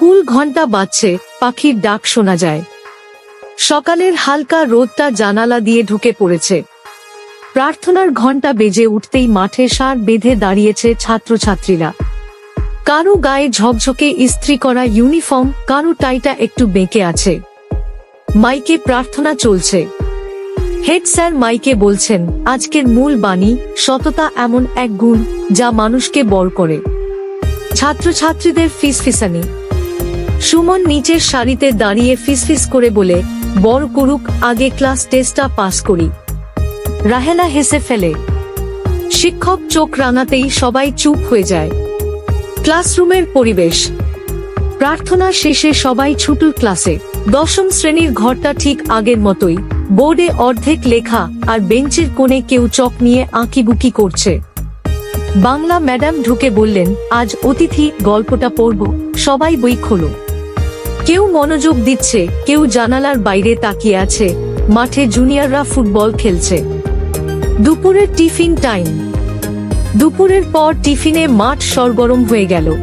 School ঘণ্টা বাজছে, পাখির ডাক শোনা যায়। সকালের হালকা রোদটা জানালা দিয়ে ঢুকে পড়েছে। প্রার্থনার ঘণ্টা বেজে উঠতেই মাঠে সার বেঁধে দাঁড়িয়েছে ছাত্রছাত্রীরা। কারও গায়ে ঝকঝকে ইস্ত্রি করা ইউনিফর্ম, কারও টাইটা একটু বেঁকে আছে। মাইকে প্রার্থনা চলছে। হেড স্যার মাইকে বলছেন, আজকের মূল বাণী, সততা এমন এক গুণ যা মানুষকে বর করে। ছাত্রছাত্রীদের ফিসফিসানি। সুমন নিচের সারিতে দাঁড়িয়ে ফিসফিস করে বলে, বড় করুক, আগে ক্লাস টেস্টটা পাস করি। রাহেলা হেসে ফেলে। শিক্ষক চোখ রাঙাতেই সবাই চুপ হয়ে যায়। ক্লাসরুমের পরিবেশ। প্রার্থনা শেষে সবাই ছুটুর ক্লাসে। দশম শ্রেণির ঘরটা ঠিক আগের মতোই। বোর্ডে অর্ধেক লেখা আর বেঞ্চের কোণে কেউ চক নিয়ে আঁকিবুকি করছে। বাংলা ম্যাডাম ঢুকে বললেন, আজ অতিথি গল্পটা পড়ব। সবাই বই খোলো। কেউ মনোযোগ দিচ্ছে, কেউ জানালার বাইরে তাকিয়ে আছে, মাঠে জুনিয়ররা ফুটবল খেলছে। দুপুরের টিফিন টাইম। দুপুরের পর টিফিনে মাঠ সরগরম হয়ে গেল।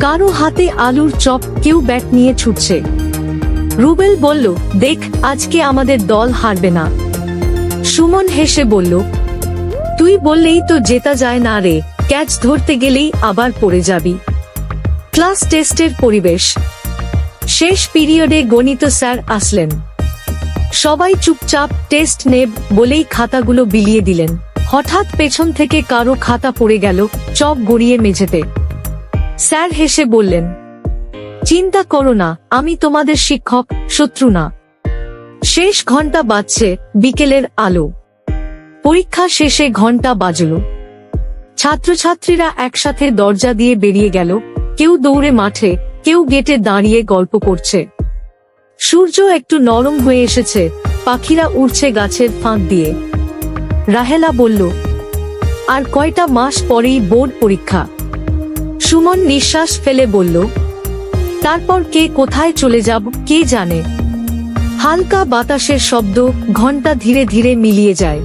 কারও হাতে আলুর চপ, কেউ ব্যাট নিয়ে ছুটছে। রুবেল বলল, দেখ, আজকে আমাদের দল হারবে না। সুমন হেসে বলল, তুই বললেই তো জেতা যায় না রে, ক্যাচ ধরতে গেলেই আবার পড়ে যাবি। ক্লাস টেস্টের পরিবেশ। শেষ পিরিয়ডে গণিত স্যার আসলেন। সবাই চুপচাপ টেস্ট নেব বলেই খাতাগুলো বিলিয়ে দিলেন। হঠাৎ পেছন থেকে কারও খাতা পড়ে গেল চপ গড়িয়ে মেঝেতে। স্যার হেসে বললেন, চিন্তা করো না, আমি তোমাদের শিক্ষক, শত্রু না। শেষ ঘণ্টা বাজছে, বিকেলের আলো। পরীক্ষা শেষে ঘণ্টা বাজল। ছাত্রছাত্রীরা একসাথে দরজা দিয়ে বেরিয়ে গেল। কেউ দৌড়ে মাঠে কেউ গেটে দাঁড়িয়ে গল্প করছে। সূর্য একটু নরম হয়ে এসেছে, পাখিরা উড়ছে গাছের ফাঁক দিয়ে। রাহেলা বলল, আর কয়টা মাস পরেই বোর্ড পরীক্ষা? সুমন নিঃশ্বাস ফেলে বলল, তারপর কে কোথায় চলে যাব, কে জানে? হালকা বাতাসের শব্দ ঘণ্টা ধীরে ধীরে মিলিয়ে যায়।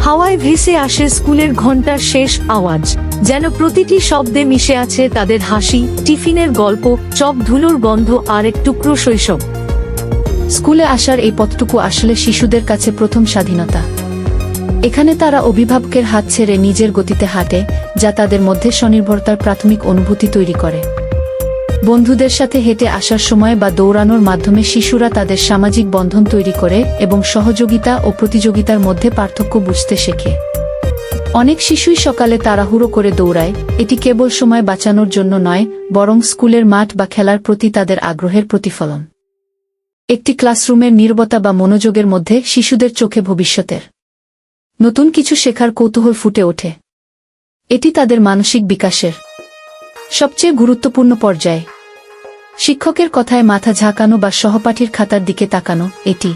হাওয়ায় ভেসে আসে স্কুলের ঘণ্টার শেষ আওয়াজ। যেন প্রতিটি শব্দে মিশে আছে তাদের হাসি, টিফিনের গল্প, চপ ধুলোর গন্ধ আর এক টুকরো শৈশব। স্কুলে আসার এই পথটুকু আসলে শিশুদের কাছে প্রথম স্বাধীনতা। এখানে তারা অভিভাবকের হাত ছেড়ে নিজের গতিতে হাঁটে, যা তাদের মধ্যে স্বনির্ভরতার প্রাথমিক অনুভূতি তৈরি করে। বন্ধুদের সাথে হেঁটে আসার সময় বা দৌড়ানোর মাধ্যমে শিশুরা তাদের সামাজিক বন্ধন তৈরি করে এবং সহযোগিতা ও প্রতিযোগিতার মধ্যে পার্থক্য বুঝতে শেখে। অনেক শিশুই সকালে তাড়াহুড়ো করে দৌড়ায়, এটি কেবল সময় বাঁচানোর জন্য নয়, বরং স্কুলের মাঠ বা খেলার প্রতি তাদের আগ্রহের প্রতিফলন। একটি ক্লাসরুমের নির্বতা বা মনোযোগের মধ্যে শিশুদের চোখে ভবিষ্যতের নতুন কিছু শেখার কৌতূহল ফুটে ওঠে। এটি তাদের মানসিক বিকাশের সবচেয়ে গুরুত্বপূর্ণ পর্যায়ে। শিক্ষকের কথায় মাথা ঝাঁকানো বা সহপাঠীর খাতার দিকে তাকানো, এটি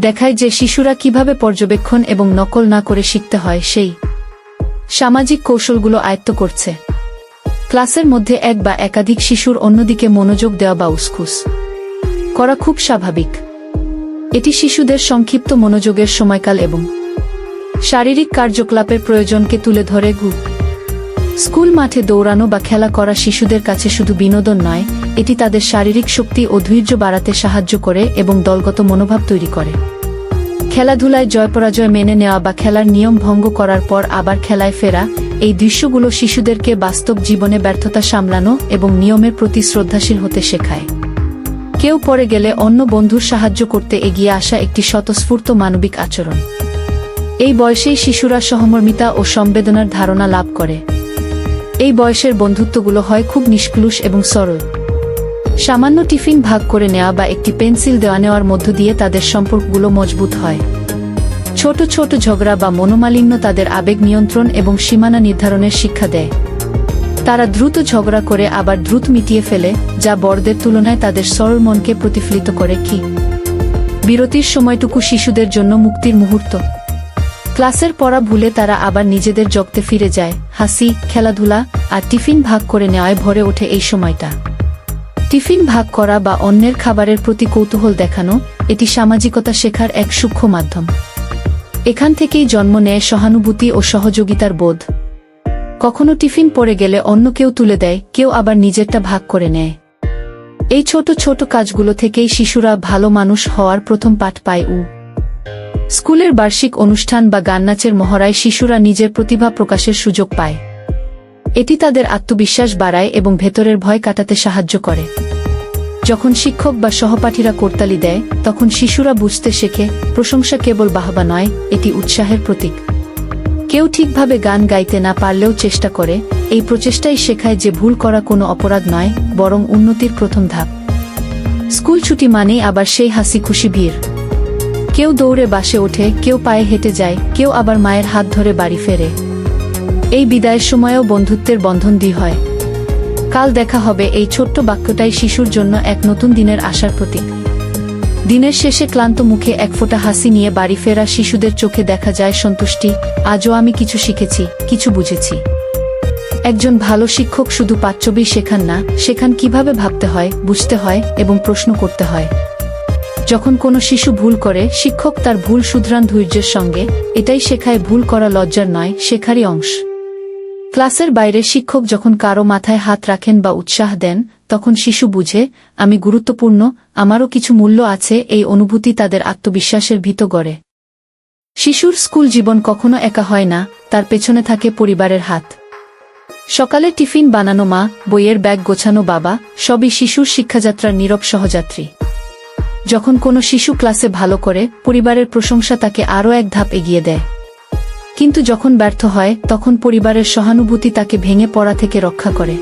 দেখায় যে শিশুরা কীভাবে পর্যবেক্ষণ এবং নকল না করে শিখতে হয়, সেই সামাজিক কৌশলগুলো আয়ত্ত করছে। ক্লাসের মধ্যে এক বা একাধিক শিশুর অন্যদিকে মনোযোগ দেওয়া বা উসখুস করা খুব স্বাভাবিক। এটি শিশুদের সংক্ষিপ্ত মনোযোগের সময়কাল এবং শারীরিক কার্যকলাপের প্রয়োজনকে তুলে ধরে গু স্কুল মাঠে দৌড়ানো বা খেলা করা শিশুদের কাছে শুধু বিনোদন নয়, এটি তাদের শারীরিক শক্তি ও ধৈর্য বাড়াতে সাহায্য করে এবং দলগত মনোভাব তৈরি করে। খেলাধুলায় জয় পরাজয় মেনে নেওয়া বা খেলার নিয়ম ভঙ্গ করার পর আবার খেলায় ফেরা, এই দৃশ্যগুলো শিশুদেরকে বাস্তব জীবনে ব্যর্থতা সামলানো এবং নিয়মের প্রতি শ্রদ্ধাশীল হতে শেখায়। কেউ পরে গেলে অন্য বন্ধুর সাহায্য করতে এগিয়ে আসা একটি স্বতঃস্ফূর্ত মানবিক আচরণ। এই বয়সেই শিশুরা সহমর্মিতা ও সংবেদনার ধারণা লাভ করে। এই বয়সের বন্ধুত্বগুলো হয় খুব নিষ্কলুষ এবং সরল। সামান্য টিফিন ভাগ করে নেওয়া বা একটি পেন্সিল দেওয়া নেওয়ার মধ্য দিয়ে তাদের সম্পর্কগুলো মজবুত হয়। ছোট ছোট ঝগড়া বা মনোমালিন্য তাদের আবেগ নিয়ন্ত্রণ এবং সীমানা নির্ধারণের শিক্ষা দেয়। তারা দ্রুত ঝগড়া করে, আবার দ্রুত মিটিয়ে ফেলে, যা বড়দের তুলনায় তাদের সরল মনকে প্রতিফলিত করে কি। বিরতির সময়টুকু শিশুদের জন্য মুক্তির মুহূর্ত। ক্লাসের পড়া ভুলে তারা আবার নিজেদের জগতে ফিরে যায়। হাসি, খেলাধুলা আর টিফিন ভাগ করে নেওয়ায় ভরে ওঠে এই সময়টা। টিফিন ভাগ করা বা অন্যের খাবারের প্রতি কৌতূহল দেখানো এটি সামাজিকতা শেখার এক সূক্ষ্ম মাধ্যম। এখান থেকেই জন্ম নেয় সহানুভূতি ও সহযোগিতার বোধ। কখনো টিফিন পড়ে গেলে অন্য কেউ তুলে দেয়, কেউ আবার নিজেরটা ভাগ করে নেয়। এই ছোট ছোট কাজগুলো থেকেই শিশুরা ভালো মানুষ হওয়ার প্রথম পাঠ পায় উ। স্কুলের বার্ষিক অনুষ্ঠান বা গান নাচের মহড়ায় শিশুরা নিজের প্রতিভা প্রকাশের সুযোগ পায়। এটি তাদের আত্মবিশ্বাস বাড়ায় এবং ভেতরের ভয় কাটাতে সাহায্য করে। যখন শিক্ষক বা সহপাঠীরা করতালি দেয়, তখন শিশুরা বুঝতে শেখে, প্রশংসা কেবল বাহবা নয়, এটি উৎসাহের প্রতীক। কেউ ঠিকভাবে গান গাইতে না পারলেও চেষ্টা করে, এই প্রচেষ্টাই শেখায় যে ভুল করা কোনো অপরাধ নয়, বরং উন্নতির প্রথম ধাপ। স্কুল ছুটি মানেই আবার সেই হাসি খুশি ভিড়। কেউ দৌড়ে বাসে ওঠে, কেউ পায়ে হেঁটে যায়, কেউ আবার মায়ের হাত ধরে বাড়ি ফেরে। এই বিদায়ের সময়ও বন্ধুত্বের বন্ধন দি হয়। কাল দেখা হবে এই ছোট্ট বাক্যটাই শিশুর জন্য এক নতুন দিনের আশার প্রতীক। দিনের শেষে ক্লান্ত মুখে এক ফোঁটা হাসি নিয়ে বাড়ি ফেরা শিশুদের চোখে দেখা যায় সন্তুষ্টি, আজও আমি কিছু শিখেছি, কিছু বুঝেছি। একজন ভালো শিক্ষক শুধু পাঠ্যবি শেখান না শেখান কীভাবে ভাবতে হয়, বুঝতে হয় এবং প্রশ্ন করতে হয়। যখন কোনো শিশু ভুল করে, শিক্ষক তার ভুল শুধরান ধৈর্যের সঙ্গে, এটাই শেখায় ভুল করা লজ্জার নয়, শেখারই অংশ। ক্লাসের বাইরে শিক্ষক যখন কারও মাথায় হাত রাখেন বা উৎসাহ দেন, তখন শিশু বুঝে, আমি গুরুত্বপূর্ণ, আমারও কিছু মূল্য আছে, এই অনুভূতি তাদের আত্মবিশ্বাসের ভিত গড়ে শিশুর স্কুল জীবন কখনো একা হয় না, তার পেছনে থাকে পরিবারের হাত। সকালে টিফিন বানানো মা, বইয়ের ব্যাগ গোছানো বাবা, সবই শিশুর শিক্ষাযাত্রার নীরব সহযাত্রী। যখন কোনো শিশু ক্লাসে ভালো করে, পরিবারের প্রশংসা তাকে আরও এক ধাপ এগিয়ে দেয়। কিন্তু যখন ব্যর্থ হয়, তখন পরিবারের সহানুভূতি তাকে ভেঙে পড়া থেকে রক্ষা করে।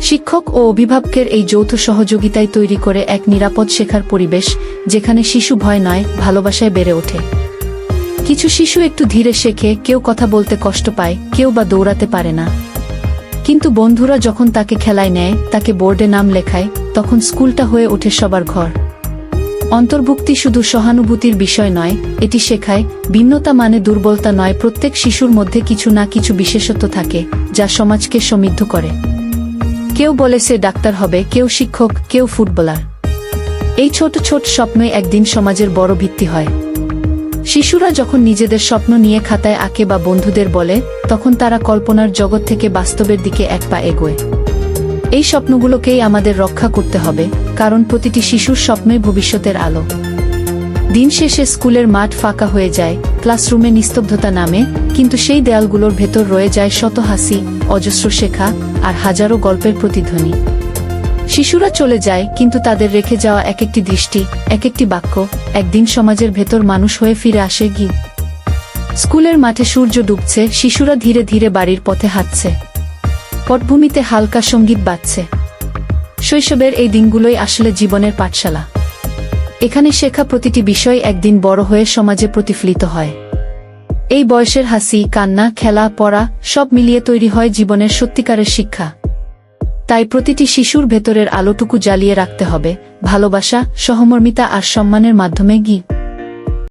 শিক্ষক ও অভিভাবকের এই যৌথ সহযোগিতায় তৈরি করে এক নিরাপদ শেখার পরিবেশ, যেখানে শিশু ভয় নয়, ভালোবাসায় বেড়ে ওঠে। কিছু শিশু একটু ধীরে শেখে, কেউ কথা বলতে কষ্ট পায়, কেউ বা দৌড়াতে পারে না। কিন্তু বন্ধুরা যখন তাকে খেলায় নেয়, তাকে বোর্ডে নাম লেখায়, তখন স্কুলটা হয়ে ওঠে সবার ঘর। অন্তর্ভুক্তি শুধু সহানুভূতির বিষয় নয়, এটি শেখায়, ভিন্নতা মানে দুর্বলতা নয়, প্রত্যেক শিশুর মধ্যে কিছু না কিছু বিশেষত্ব থাকে, যা সমাজকে সমৃদ্ধ করে। কেউ বলে সে ডাক্তার হবে, কেউ শিক্ষক, কেউ ফুটবলার। এই ছোট ছোট স্বপ্নই একদিন সমাজের বড় ভিত্তি হয়। শিশুরা যখন নিজেদের স্বপ্ন নিয়ে খাতায় আঁকে বা বন্ধুদের বলে, তখন তারা কল্পনার জগৎ থেকে বাস্তবের দিকে এক পা এগোয়। এই স্বপ্নগুলোকেই আমাদের রক্ষা করতে হবে। কারণ প্রতিটি শিশুর স্বপ্নই ভবিষ্যতের আলো। দিন শেষে স্কুলের মাঠ ফাঁকা হয়ে যায়, ক্লাসরুমে নিস্তব্ধতা নামে, কিন্তু সেই দেয়ালগুলোর ভেতর রয়ে যায় শত হাসি, অজস্র শেখা, আর হাজারো গল্পের প্রতিধ্বনি। শিশুরা চলে যায়, কিন্তু তাদের রেখে যাওয়া এক একটি দৃষ্টি এক একটি বাক্য, একদিন সমাজের ভেতর মানুষ হয়ে ফিরে আসে গি। স্কুলের মাঠে সূর্য ডুবছে, শিশুরা ধীরে ধীরে বাড়ির পথে হাঁটছে। পটভূমিতে হালকা সংগীত বাজছে। শৈশবের এই দিনগুলোই আসলে জীবনের পাঠশালা। এখানে শেখা প্রতিটি বিষয় একদিন বড় হয়ে সমাজে প্রতিফলিত হয়। এই বয়সের হাসি, কান্না, খেলা, পড়া সব মিলিয়ে তৈরি হয় জীবনের সত্যিকারের শিক্ষা। তাই প্রতিটি শিশুর ভেতরের আলোটুকু জ্বালিয়ে রাখতে হবে, ভালোবাসা, সহমর্মিতা আর সম্মানের মাধ্যমে গি